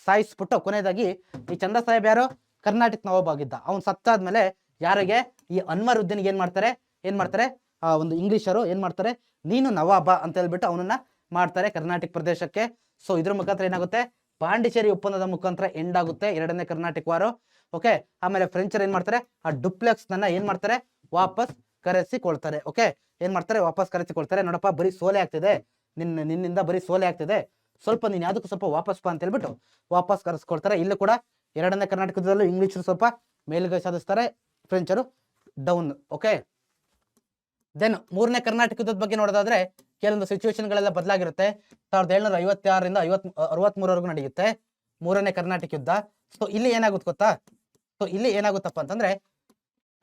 ಸಾಯಿಸ್ಬಿಟ್ಟು ಕೊನೆಯದಾಗಿ ಈ ಚಂದಾ ಸಾಹೇಬ್ ಯಾರು? ಕರ್ನಾಟಕ ನವಾಬ್ ಆಗಿದ್ದ ಅವ್ನು ಸತ್ತಾದ್ಮೇಲೆ ಯಾರಿಗೆ? ಈ ಅನ್ವರುದ್ದೀನ್ಗೆ ಏನ್ ಮಾಡ್ತಾರೆ? ಏನ್ ಮಾಡ್ತಾರೆ? ಆ ಒಂದು ಇಂಗ್ಲಿಷರು ಏನ್ ಮಾಡ್ತಾರೆ? ನೀನು ನವಾಬ ಅಂತ ಹೇಳ್ಬಿಟ್ಟು ಅವನನ್ನ ಮಾಡ್ತಾರೆ ಕರ್ನಾಟಕ ಪ್ರದೇಶಕ್ಕೆ. ಸೊ ಇದ್ರ ಮುಖಾಂತರ ಏನಾಗುತ್ತೆ? ಪಾಂಡಿಚೇರಿ ಒಪ್ಪಂದದ ಮುಖಾಂತರ ಎಂಡ್ ಆಗುತ್ತೆ ಎರಡನೇ ಕರ್ನಾಟಕ ವಾರು. ಓಕೆ ಆಮೇಲೆ ಫ್ರೆಂಚರ್ ಏನ್ ಮಾಡ್ತಾರೆ? ಆ ಡುಪ್ಲೆಕ್ಸ್ ನನ್ನ ಏನ್ ಮಾಡ್ತಾರೆ? ವಾಪಸ್ ಕರೆಸಿಕೊಳ್ತಾರೆ. ಓಕೆ ಏನ್ ಮಾಡ್ತಾರೆ? ವಾಪಸ್ ಕರೆಸಿಕೊಳ್ತಾರೆ. ನೋಡಪ್ಪ, ಬರೀ ಸೋಲೆ ಆಗ್ತಿದೆ. ನಿನ್ನ, ನಿನ್ನಿಂದ ಬರೀ ಸೋಲೆ ಆಗ್ತಿದೆ. ಸ್ವಲ್ಪ ನೀನ್ ಯಾವ್ದಕ್ಕೂ ಸ್ವಲ್ಪ ವಾಪಸ್ ಬಾ ಅಂತ ಹೇಳ್ಬಿಟ್ಟು ವಾಪಸ್ ಕರೆಸ್ಕೊಳ್ತಾರೆ. ಇಲ್ಲೂ ಕೂಡ ಎರಡನೇ ಕರ್ನಾಟಕದಲ್ಲೂ ಇಂಗ್ಲಿಷರು ಸ್ವಲ್ಪ ಮೇಲುಗೈ ಸಾಧಿಸ್ತಾರೆ. ಫ್ರೆಂಚರು ಡೌನ್ ಓಕೆ ದೆನ್ ಮೂರನೇ ಕರ್ನಾಟಕ ಯುದ್ಧದ ಬಗ್ಗೆ ನೋಡೋದಾದ್ರೆ ಕೆಲವೊಂದು ಸಿಚುವೇಶನ್ಗಳೆಲ್ಲ ಬದಲಾಗಿರುತ್ತೆ. ಸಾವಿರದ ಏಳ್ನೂರ ಐವತ್ತಾರರಿಂದ ಐವತ್ ಅರವತ್ಮೂರವರೆಗೂ ನಡೆಯುತ್ತೆ ಮೂರನೇ ಕರ್ನಾಟಕ ಯುದ್ಧ. ಸೊ ಇಲ್ಲಿ ಏನಾಗುತ್ತೆ ಗೊತ್ತಾ? ಸೊ ಇಲ್ಲಿ ಏನಾಗುತ್ತಪ್ಪ ಅಂತಂದ್ರೆ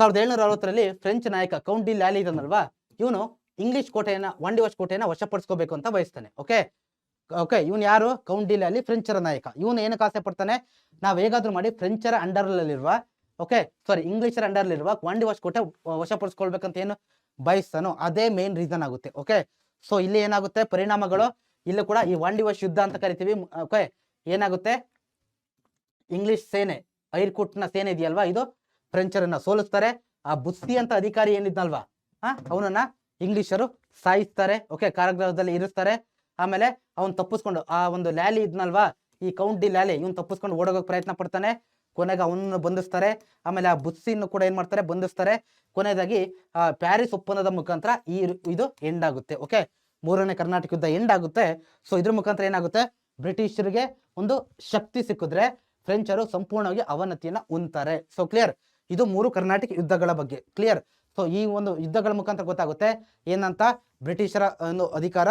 ಸಾವಿರದ ಏಳ್ನೂರ ಅರವತ್ತರಲ್ಲಿ ಫ್ರೆಂಚ್ ನಾಯಕ ಕೌಂಟ್ ಡಿ ಲ್ಯಾಲಿ ಇದನ್ನಲ್ವಾ ಇವನು ಇಂಗ್ಲಿಷ್ ಕೋಟೆಯನ್ನ ವಾಚ್ ಕೋಟೆಯನ್ನ ವಶಪಡಿಸ್ಕೋಬೇಕು ಅಂತ ಬಯಸ್ತಾನೆ ಓಕೆ ಓಕೆ ಇವನು ಯಾರು? ಕೌಂಟ್ ಡಿ ಲ್ಯಾಲಿ ಫ್ರೆಂಚರ ನಾಯಕ. ಇವನು ಏನಕ್ಕೆ ಆಸೆ ಪಡ್ತಾನೆ? ನಾವು ಹೇಗಾದ್ರೂ ಮಾಡಿ ಫ್ರೆಂಚರ ಅಂಡರ್ನಲ್ಲಿರುವ ಓಕೆ ಸಾರಿ ಇಂಗ್ಲಿಷರ ಅಂಡರ್ಲಿರುವ ವಾಂಡಿವಾಶ್ ವಾಶ್ ಕೊಟ್ಟೆ ವಶಪಡಿಸ್ಕೊಳ್ಬೇಕಂತ ಏನು ಬಯಸ್ತಾನೋ ಅದೇ ಮೇನ್ ರೀಸನ್ ಆಗುತ್ತೆ ಓಕೆ ಸೊ ಇಲ್ಲಿ ಏನಾಗುತ್ತೆ? ಪರಿಣಾಮಗಳು, ಇಲ್ಲೂ ಕೂಡ ಈ ವಾಂಡಿವಾಶ್ ಯುದ್ಧ ಅಂತ ಕರಿತೀವಿ ಓಕೆ ಏನಾಗುತ್ತೆ? ಇಂಗ್ಲಿಷ್ ಸೇನೆ, ಐರ್ಕುಟ್ನ ಸೇನೆ ಇದೆಯಲ್ವಾ ಇದು? ಫ್ರೆಂಚರನ್ನ ಸೋಲಿಸ್ತಾರೆ. ಆ ಬುಸ್ತಿ ಅಂತ ಅಧಿಕಾರಿ ಏನಿದ್ನಲ್ವಾ? ಹಾ ಅವನನ್ನ ಇಂಗ್ಲಿಷರು ಸಾಯಿಸ್ತಾರೆ ಓಕೆ ಕಾರಾಗೃಹದಲ್ಲಿ ಇರಿಸ್ತಾರೆ. ಆಮೇಲೆ ಅವನ್ ತಪ್ಪಿಸ್ಕೊಂಡು, ಆ ಒಂದು ಲ್ಯಾಲಿ ಇದ್ನಲ್ವಾ? ಈ ಕೌಂಟಿ ಲ್ಯಾಲಿ, ಇವನ್ ತಪ್ಪಿಸ್ಕೊಂಡು ಓಡೋಗಕ್ಕೆ ಪ್ರಯತ್ನ ಪಡ್ತಾನೆ. ಕೊನೆಗೆ ಅವನನ್ನು ಬಂಧಿಸ್ತಾರೆ. ಆಮೇಲೆ ಆ ಬುಸ್ಸಿನ್ನು ಕೂಡ ಏನು ಮಾಡ್ತಾರೆ? ಬಂಧಿಸ್ತಾರೆ. ಕೊನೆಯದಾಗಿ ಪ್ಯಾರಿಸ್ ಒಪ್ಪಂದದ ಮುಖಾಂತರ ಈ ಇದು ಎಂಡ್ ಆಗುತ್ತೆ. ಓಕೆ ಮೂರನೇ ಕರ್ನಾಟಕ ಯುದ್ಧ ಎಂಡ್ ಆಗುತ್ತೆ. ಸೊ ಇದ್ರ ಮುಖಾಂತರ ಏನಾಗುತ್ತೆ? ಬ್ರಿಟಿಷರಿಗೆ ಒಂದು ಶಕ್ತಿ ಸಿಕ್ಕಿದ್ರೆ ಫ್ರೆಂಚರು ಸಂಪೂರ್ಣವಾಗಿ ಅವನತಿಯನ್ನ ಉಂತಾರೆ ಸೊ ಕ್ಲಿಯರ್ ಇದು ಮೂರು ಕರ್ನಾಟಕ ಯುದ್ಧಗಳ ಬಗ್ಗೆ. ಕ್ಲಿಯರ್ ಸೊ ಈ ಒಂದು ಯುದ್ಧಗಳ ಮುಖಾಂತರ ಗೊತ್ತಾಗುತ್ತೆ. ಏನಂತ? ಬ್ರಿಟಿಷರ ಒಂದು ಅಧಿಕಾರ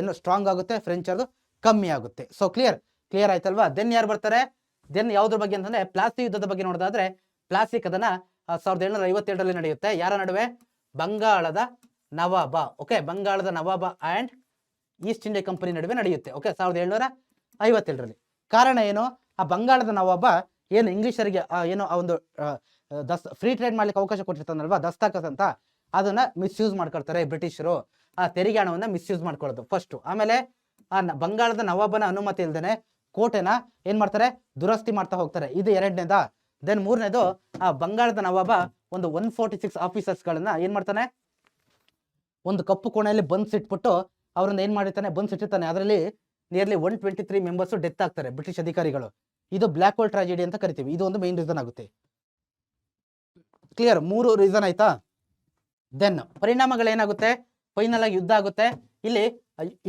ಏನು ಸ್ಟ್ರಾಂಗ್ ಆಗುತ್ತೆ. ಫ್ರೆಂಚರ್ದು ಕಮ್ಮಿ ಆಗುತ್ತೆ. ಸೊ ಕ್ಲಿಯರ್ ಕ್ಲಿಯರ್ ಆಯ್ತಲ್ವಾ? ದೆನ್ ಯಾರು ಬರ್ತಾರೆ? ದೆನ್ ಯಾವುದ್ರ ಬಗ್ಗೆ ಅಂತಂದ್ರೆ ಪ್ಲಾಸಿ ಯುದ್ಧದ ಬಗ್ಗೆ ನೋಡೋದಾದ್ರೆ ಪ್ಲಾಸಿ ಕದನ ಸಾವಿರದ ಏಳ್ನೂರ ಐವತ್ತೇಳರಲ್ಲಿ ನಡೆಯುತ್ತೆ. ಯಾರ ನಡುವೆ? ಬಂಗಾಳದ ನವಾಬ. ಓಕೆ ಬಂಗಾಳದ ನವಾಬ ಅಂಡ್ ಈಸ್ಟ್ ಇಂಡಿಯಾ ಕಂಪನಿ ನಡುವೆ ನಡೆಯುತ್ತೆ. ಓಕೆ ಸಾವಿರದ ಏಳ್ನೂರ ಐವತ್ತೇಳರಲ್ಲಿ ಕಾರಣ ಏನು? ಆ ಬಂಗಾಳದ ನವಾಬ ಏನು ಇಂಗ್ಲಿಷರಿಗೆ ಏನು ಆ ಒಂದು ದಸ್ ಫ್ರೀ ಟ್ರೇಡ್ ಮಾಡ್ಲಿಕ್ಕೆ ಅವಕಾಶ ಕೊಟ್ಟಿರ್ತಾನಲ್ವಾ? ದಸ್ತಾಕಸ್ ಅಂತ. ಅದನ್ನ ಮಿಸ್ಯೂಸ್ ಮಾಡ್ಕೊಳ್ತಾರೆ ಬ್ರಿಟಿಷರು. ಆ ತೆರಿಗೆ ಹಣವನ್ನ ಮಿಸ್ಯೂಸ್ ಮಾಡ್ಕೊಳ್ಳೋದು ಫಸ್ಟ್ ಆಮೇಲೆ ಆ ಬಂಗಾಳದ ನವಾಬನ ಅನುಮತಿ ಇಲ್ದೇನೆ ಕೋಟೆನ ಏನ್ ಮಾಡ್ತಾರೆ? ದುರಸ್ತಿ ಮಾಡ್ತಾ ಹೋಗ್ತಾರೆ. ಇದು ಎರಡನೇದ. ದೆನ್ ಮೂರನೇದು, ಆ ಬಂಗಾಳದ ನವಾಬ ಒಂದು ಒನ್ ಫೋರ್ಟಿ ಸಿಕ್ಸ್ ಆಫೀಸರ್ಸ್ ಗಳನ್ನ ಏನ್ ಮಾಡ್ತಾನೆ? ಒಂದು ಕಪ್ಪು ಕೋಣೆಯಲ್ಲಿ ಬಂದ್ಸಿಟ್ಬಿಟ್ಟು ಅವ್ರನ್ನ ಏನ್ ಮಾಡಿರ್ತಾನೆ? ಬಂದ್ಸಿಟ್ಟಿರ್ತಾನೆ ಅದರಲ್ಲಿ nearly one twenty three members death ಆಗ್ತಾರೆ ಬ್ರಿಟಿಷ್ ಅಧಿಕಾರಿಗಳು. ಇದು ಬ್ಲ್ಯಾಕ್ ಹೋಲ್ ಟ್ರಾಜಿಡಿ ಅಂತ ಕರಿತೀವಿ. ಇದು ಒಂದು ಮೇನ್ ರೀಸನ್ ಆಗುತ್ತೆ. ಕ್ಲಿಯರ್ ಮೂರು ರೀಸನ್ ಆಯ್ತಾ? ದೆನ್ ಪರಿಣಾಮಗಳೇನಾಗುತ್ತೆ? ಫೈನಲ್ ಆಗಿ ಯುದ್ಧ ಆಗುತ್ತೆ. ಇಲ್ಲಿ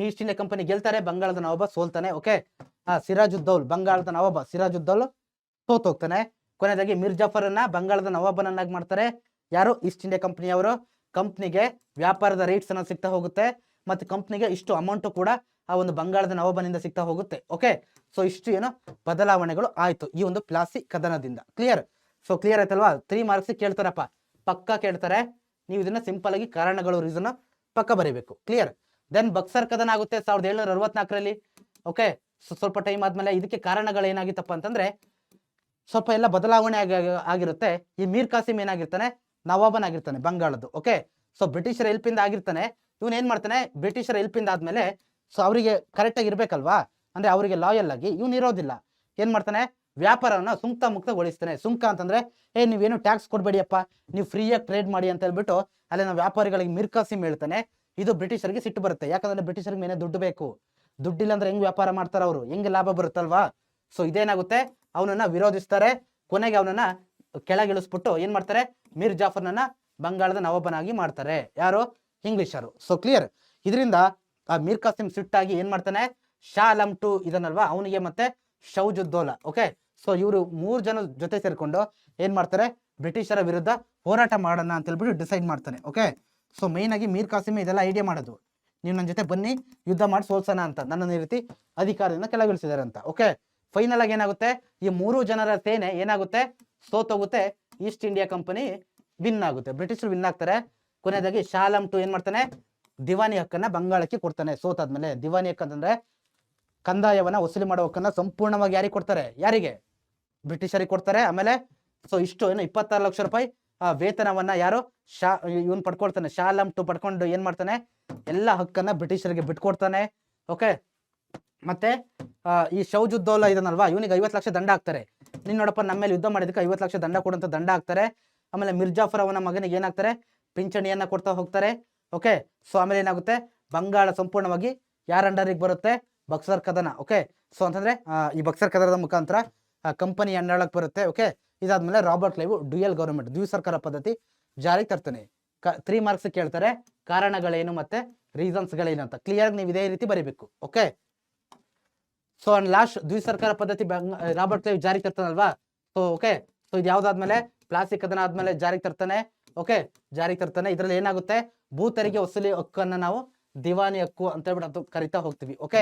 ಈಸ್ಟ್ ಇಂಡಿಯಾ ಕಂಪನಿ ಗೆಲ್ತಾರೆ, ಬಂಗಾಳದ ನವಾಬ ಸೋಲ್ತಾನೆ, ಓಕೆ? ಆ ಸಿರಾಜುದ್ದೌಲ್ ಬಂಗಾಳದ ನವಾಬ ಸಿರಾಜುದ್ದೌಲ್ ಸೋತೋಗ್ತಾನೆ. ಕೊನೆಯದಾಗಿ ಮಿರ್ಜಾಫರ್ ಅನ್ನ ಬಂಗಾಳದ ನವಾಬನನ್ನಾಗಿ ಮಾಡ್ತಾರೆ. ಯಾರು? ಈಸ್ಟ್ ಇಂಡಿಯಾ ಕಂಪನಿಯವರು ಕಂಪ್ನಿಗೆ ವ್ಯಾಪಾರದ ರೇಟ್ಸ್ ಅನ್ನ ಸಿಗ್ತಾ ಹೋಗುತ್ತೆ, ಮತ್ತೆ ಕಂಪ್ನಿಗೆ ಇಷ್ಟು ಅಮೌಂಟ್ ಕೂಡ ಆ ಒಂದು ಬಂಗಾಳದ ನವಾಬನಿಂದ ಸಿಗ್ತಾ ಹೋಗುತ್ತೆ, ಓಕೆ? ಸೊ ಇಷ್ಟು ಏನು ಬದಲಾವಣೆಗಳು ಆಯಿತು ಈ ಒಂದು ಪ್ಲಾಸಿ ಕದನದಿಂದ. ಕ್ಲಿಯರ್ ಸೊ ಕ್ಲಿಯರ್ ಆಯ್ತಲ್ವಾ? ತ್ರೀ ಮಾರ್ಕ್ಸ್ ಕೇಳ್ತಾರಪ್ಪ. ಪಕ್ಕ ಕೇಳ್ತಾರೆ. ನೀವು ಇದನ್ನ ಸಿಂಪಲ್ ಆಗಿ ಕಾರಣಗಳು ರೀಸನ್ ಪಕ್ಕ ಬರೀಬೇಕು. ಕ್ಲಿಯರ್ ದೆನ್ ಬಕ್ಸರ್ ಕದನ ಆಗುತ್ತೆ ಸಾವಿರದ ಏಳ್ನೂರ ಅರವತ್ನಾಲ್ಕರಲ್ಲಿ. ಓಕೆ ಸ್ವಲ್ಪ ಟೈಮ್ ಆದ್ಮೇಲೆ ಇದಕ್ಕೆ ಕಾರಣಗಳು ಏನಾಗಿತ್ತಪ್ಪ ಅಂತಂದ್ರೆ, ಸ್ವಲ್ಪ ಎಲ್ಲ ಬದಲಾವಣೆ ಆಗಿ ಆಗಿ- ಆಗಿರುತ್ತೆ. ಈ ಮೀರ್ ಕಾಸಿಮ್ ಏನಾಗಿರ್ತಾನೆ? ನವಾಬನ್ ಆಗಿರ್ತಾನೆ, ಬಂಗಾಳದ್ದು. ಓಕೆ ಸೊ ಬ್ರಿಟಿಷರ ಹೆಲ್ಪಿಂದ ಆಗಿರ್ತಾನೆ. ಇವನ್ ಏನ್ ಮಾಡ್ತಾನೆ? ಬ್ರಿಟಿಷರ ಹೆಲ್ಪಿಂದ ಆದ್ಮೇಲೆ ಸೊ ಅವರಿಗೆ ಕರೆಕ್ಟಾಗಿ ಇರ್ಬೇಕಲ್ವಾ? ಅಂದ್ರೆ ಅವರಿಗೆ ಲಾಯಲ್ ಆಗಿ ಇವನ್ ಇರೋದಿಲ್ಲ. ಏನ್ ಮಾಡ್ತಾನೆ? ವ್ಯಾಪಾರವನ್ನ ಸುಂಕ ಮುಕ್ತಗೊಳಿಸ್ತಾನೆ ಸುಂಕ ಅಂತಂದ್ರೆ, ಏ, ನೀವೇನು ಟ್ಯಾಕ್ಸ್ ಕೊಡ್ಬೇಡಿಯಪ್ಪ. ನೀವು ಫ್ರೀಯಾಗಿ ಟ್ರೇಡ್ ಮಾಡಿ ಅಂತ ಹೇಳ್ಬಿಟ್ಟು ಅಲ್ಲಿನ ವ್ಯಾಪಾರಿಗಳಿಗೆ ಮಿರ್ಕಾಸಿಮ್ ಹೇಳ್ತಾನೆ. ಇದು ಬ್ರಿಟಿಷರಿಗೆ ಸಿಟ್ಟು ಬರುತ್ತೆ. ಯಾಕಂದ್ರೆ ಬ್ರಿಟಿಷರಿಗೆ ಮೇಲೆ ದುಡ್ಡು ಬೇಕು. ದುಡ್ಡಿಲ್ಲ ಅಂದ್ರೆ ಹೆಂಗ್ ವ್ಯಾಪಾರ ಮಾಡ್ತಾರ ಅವರು? ಹೆಂಗ್ ಲಾಭ ಬರುತ್ತಲ್ವಾ? ಸೊ ಇದೇನಾಗುತ್ತೆ? ಅವನನ್ನ ವಿರೋಧಿಸ್ತಾರೆ. ಕೊನೆಗೆ ಅವನನ್ನ ಕೆಳಗಿಳಿಸ್ಬಿಟ್ಟು ಏನ್ ಮಾಡ್ತಾರೆ? ಮೀರ್ ಜಾಫರ್ನನ್ನ ಬಂಗಾಳದ ನವಾಬನಾಗಿ ಮಾಡ್ತಾರೆ. ಯಾರು? ಇಂಗ್ಲಿಷರು. ಸೊ ಕ್ಲಿಯರ್ ಇದರಿಂದ ಆ ಮೀರ್ ಕಾಸಿಂ ಸಿಟ್ಟಾಗಿ ಏನ್ ಮಾಡ್ತಾನೆ? ಶಾ ಅಲಂ ಟು ಇದನ್ನಲ್ವಾ? ಅವನಿಗೆ ಮತ್ತೆ ಶೌಜುದ್ದೋಲಾ. ಓಕೆ ಸೊ ಇವರು ಮೂರ್ ಜನ ಜೊತೆ ಸೇರ್ಕೊಂಡು ಏನ್ ಮಾಡ್ತಾರೆ? ಬ್ರಿಟಿಷರ ವಿರುದ್ಧ ಹೋರಾಟ ಮಾಡೋಣ ಅಂತ ಹೇಳ್ಬಿಟ್ಟು ಡಿಸೈಡ್ ಮಾಡ್ತಾನೆ. ಓಕೆ ಸೊ ಮೇಯ್ನಾಗಿ ಮೀರ್ ಕಾಸಿಮ್ ಇದೆಲ್ಲ ಐಡಿಯಾ ಮಾಡೋದು. ನೀವು ನನ್ನ ಜೊತೆ ಬನ್ನಿ, ಯುದ್ಧ ಮಾಡಿ ಸೋಲ್ಸೋಣ ಅಂತ. ನನ್ನನ್ನು ಈ ರೀತಿ ಅಧಿಕಾರದಿಂದ ಕೆಳಗಿಳಿಸಿದ್ದಾರೆ ಅಂತ. ಓಕೆ ಫೈನಲ್ ಆಗಿ ಏನಾಗುತ್ತೆ? ಈ ಮೂರು ಜನರ ಸೇನೆ ಏನಾಗುತ್ತೆ? ಸೋತೋಗುತ್ತೆ ಈಸ್ಟ್ ಇಂಡಿಯಾ ಕಂಪನಿ ವಿನ್ ಆಗುತ್ತೆ. ಬ್ರಿಟಿಷರು ವಿನ್ ಆಗ್ತಾರೆ. ಕೊನೆಯದಾಗಿ ಶಾಲಂ ಟು ಏನ್ ಮಾಡ್ತಾನೆ? ದಿವಾನಿ ಹಕ್ಕನ್ನ ಬಂಗಾಳಕ್ಕೆ ಕೊಡ್ತಾನೆ. ಸೋತಾದ್ಮೇಲೆ ದಿವಾನಿ ಹಕ್ಕ ಅಂತಂದ್ರೆ ಕಂದಾಯವನ್ನ ವಸೂಲಿ ಮಾಡೋ ಹಕ್ಕನ್ನ ಸಂಪೂರ್ಣವಾಗಿ ಯಾರಿಗೆ ಕೊಡ್ತಾರೆ? ಯಾರಿಗೆ? ಬ್ರಿಟಿಷರಿಗೆ ಕೊಡ್ತಾರೆ. ಆಮೇಲೆ ಸೊ ಇಷ್ಟು ಏನು, ಇಪ್ಪತ್ತಾರು ಲಕ್ಷ ರೂಪಾಯಿ ಆ, ವೇತನವನ್ನ ಯಾರು ಶಾ ಇವನ್ ಪಡ್ಕೊಳ್ತಾನೆ ಶಾಲಂ ಟು ಪಡ್ಕೊಂಡು ಏನ್ ಮಾಡ್ತಾನೆ? ಎಲ್ಲ ಹಕ್ಕನ್ನ ಬ್ರಿಟಿಷರಿಗೆ ಬಿಟ್ಕೊಡ್ತಾನೆ ಓಕೆ? ಮತ್ತೆ ಈ ಶೌಜುದ್ದೋಲ ಇದನ್ನಲ್ವಾ ಇವನಿಗೆ ಐವತ್ತು ಲಕ್ಷ ದಂಡ ಹಾಕ್ತಾರೆ. ನೀನ್ ನೋಡಪ್ಪ ನಮ್ಮ ಮೇಲೆ ಯುದ್ಧ ಮಾಡಿದಕ್ಕೆ ಐವತ್ತು ಲಕ್ಷ ದಂಡ ಕೊಡುವಂತ ದಂಡ ಹಾಕ್ತಾರೆ. ಆಮೇಲೆ ಮಿರ್ಜಾಫರ್ ಅವನ ಮಗನಿಗೆ ಏನಾಗ್ತಾರೆ? ಪಿಂಚಣಿಯನ್ನ ಕೊಡ್ತಾ ಹೋಗ್ತಾರೆ ಓಕೆ? ಸೊ ಆಮೇಲೆ ಏನಾಗುತ್ತೆ? ಬಂಗಾಳ ಸಂಪೂರ್ಣವಾಗಿ ಯಾರ ಅಂಡರಿಗೆ ಬರುತ್ತೆ? ಬಕ್ಸರ್ ಕದನ ಓಕೆ? ಸೊ ಅಂತಂದ್ರೆ ಈ ಬಕ್ಸರ್ ಕದನದ ಮುಖಾಂತರ ಕಂಪನಿ ಅಂಡಾಳಕ್ಕೆ ಬರುತ್ತೆ ಓಕೆ? ಇದಾದ್ಮೇಲೆ ರಾಬರ್ಟ್ ಲೈವ್ ಡ್ಯೂಯಲ್ ಗೌರ್ಮೆಂಟ್, ದ್ವಿ ಸರ್ಕಾರ ಪದ್ಧತಿ ಜಾರಿಗೆ ತರ್ತಾನೆ. ತ್ರೀ ಮಾರ್ಕ್ಸ್ ಕೇಳ್ತಾರೆ. ಕಾರಣಗಳೇನು ಮತ್ತೆ? ರೀಸನ್ಸ್ಗಳೇನು ಅಂತ. ಕ್ಲಿಯರ್ ನೀವು ಇದೇ ರೀತಿ ಬರೀಬೇಕು. ಓಕೆ ಸೊ ಅಂಡ್ ಲಾಸ್ಟ್ ದ್ವಿ ಸರ್ಕಾರ ಪದ್ಧತಿ ರಾಬರ್ಟ್ ಲೈವ್ ಜಾರಿಗೆ ತರ್ತಾನಲ್ವಾ? ಸೊ ಓಕೆ ಸೊ ಇದು ಯಾವ್ದಾದ್ಮೇಲೆ ಪ್ಲಾಸ್ಟಿಕ್ ಅದನ್ನ ಆದ್ಮೇಲೆ ಜಾರಿಗೆ ತರ್ತಾನೆ. ಓಕೆ ಜಾರಿಗೆ ತರ್ತಾನೆ. ಇದರಲ್ಲಿ ಏನಾಗುತ್ತೆ? ಭೂ ತೆರಿಗೆ ವಸೂಲಿ ಹಕ್ಕನ್ನ ನಾವು ದಿವಾನಿ ಹಕ್ಕು ಅಂತ ಹೇಳ್ಬಿಟ್ಟು ಕರಿತಾ ಹೋಗ್ತೀವಿ. ಓಕೆ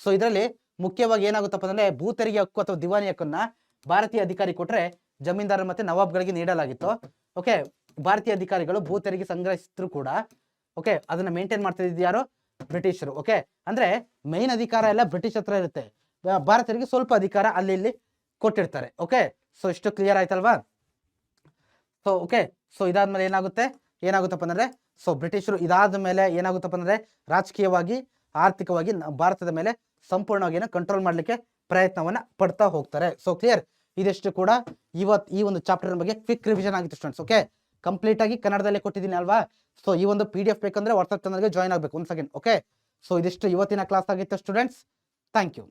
ಸೊ ಇದರಲ್ಲಿ ಮುಖ್ಯವಾಗಿ ಏನಾಗುತ್ತಪ್ಪ ಅಂದ್ರೆ ಭೂ ತೆರಿಗೆ ಹಕ್ಕು ಅಥವಾ ದಿವಾನಿ ಹಕ್ಕನ್ನ ಭಾರತೀಯ ಅಧಿಕಾರಿ ಕೊಟ್ರೆ ಜಮೀನ್ದಾರ ಮತ್ತೆ ನವಾಬ್ಗಳಿಗೆ ನೀಡಲಾಗಿತ್ತು. ಓಕೆ, ಭಾರತೀಯ ಅಧಿಕಾರಿಗಳು ಭೂ ತೆರಿಗೆ ಸಂಗ್ರಹಿಸಿದ್ರು ಕೂಡ. ಓಕೆ, ಅದನ್ನ ಮೇಂಟೈನ್ ಮಾಡ್ತಾ ಯಾರು? ಬ್ರಿಟಿಷರು. ಓಕೆ, ಅಂದ್ರೆ ಮೈನ್ ಅಧಿಕಾರ ಎಲ್ಲ ಬ್ರಿಟಿಷ್ ಹತ್ರ ಇರುತ್ತೆ. ಭಾರತೀಯರಿಗೆ ಸ್ವಲ್ಪ ಅಧಿಕಾರ ಅಲ್ಲಿ ಇಲ್ಲಿ ಕೊಟ್ಟಿರ್ತಾರೆ. ಓಕೆ ಸೊ ಇಷ್ಟು ಕ್ಲಿಯರ್ ಆಯ್ತಲ್ವಾ? ಸೊ ಓಕೆ ಸೊ ಇದಾದ್ಮೇಲೆ ಏನಾಗುತ್ತೆ? ಏನಾಗುತ್ತಪ್ಪ ಅಂದ್ರೆ ಸೊ ಬ್ರಿಟಿಷರು ಇದಾದ ಮೇಲೆ ಏನಾಗುತ್ತಪ್ಪ ಅಂದ್ರೆ, ರಾಜಕೀಯವಾಗಿ, ಆರ್ಥಿಕವಾಗಿ ಭಾರತದ ಮೇಲೆ ಸಂಪೂರ್ಣವಾಗಿ ಕಂಟ್ರೋಲ್ ಮಾಡ್ಲಿಕ್ಕೆ ಪ್ರಯತ್ನವನ್ನ ಪಡ್ತಾ ಹೋಗ್ತಾರೆ. ಸೊ ಕ್ಲಿಯರ್ ಇದಿಷ್ಟು ಕೂಡ ಇವತ್ತು ಈ ಒಂದು ಚಾಪ್ಟರ್ ಬಗ್ಗೆ ಕ್ವಿಕ್ ರಿವಿಷನ್ ಆಗಿತ್ತು ಸ್ಟೂಡೆಂಟ್ಸ್ ಓಕೆ ಕಂಪ್ಲೀಟ್ ಆಗಿ ಕನ್ನಡದಲ್ಲೇ ಕೊಟ್ಟಿದ್ದೀನಿ ಅಲ್ವಾ? ಸೊ ಈ ಒಂದು ಪಿ ಡಿ ಎಫ್ ಬೇಕಂದ್ರೆ ವಾಟ್ಸಪ್ ಚಾನಲ್ಗೆ ಜಾಯ್ನ್ ಆಗಬೇಕು ಒಂದು ಸೆಕೆಂಡ್ ಓಕೆ ಸೊ ಇದಿಷ್ಟು ಇವತ್ತಿನ ಕ್ಲಾಸ್ ಆಗಿತ್ತು ಸ್ಟೂಡೆಂಟ್ಸ್ ಥ್ಯಾಂಕ್ ಯು